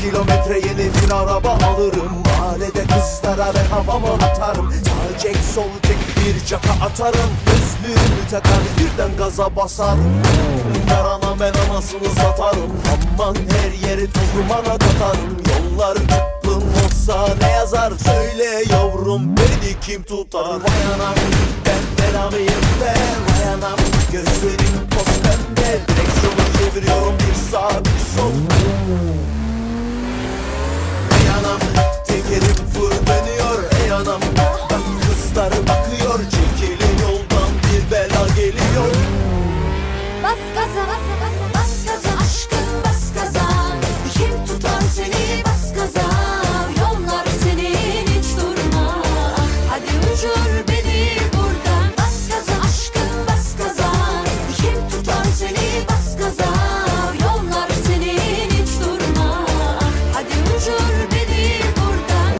kilometre yeni bir araba alırım. Mahallede kızlara ben havamı atarım. Sağ çek sol çek bir caka atarım. Gözlüğümü takar birden gaza basarım. Ver ana ben anasını satarım. Aman her yeri toz dumana katarım. Yollar tıklım olsa ne yazar? Söyle yavrum beni kim tutar? Vay anam ben belamıyım ben Vay anam gözlerim toz pembe. Direksiyonu çeviriyorum bir sağ bir sol Yıldızlar bakıyor çekilin yoldan bir bela geliyor. Bas gaza bas gaza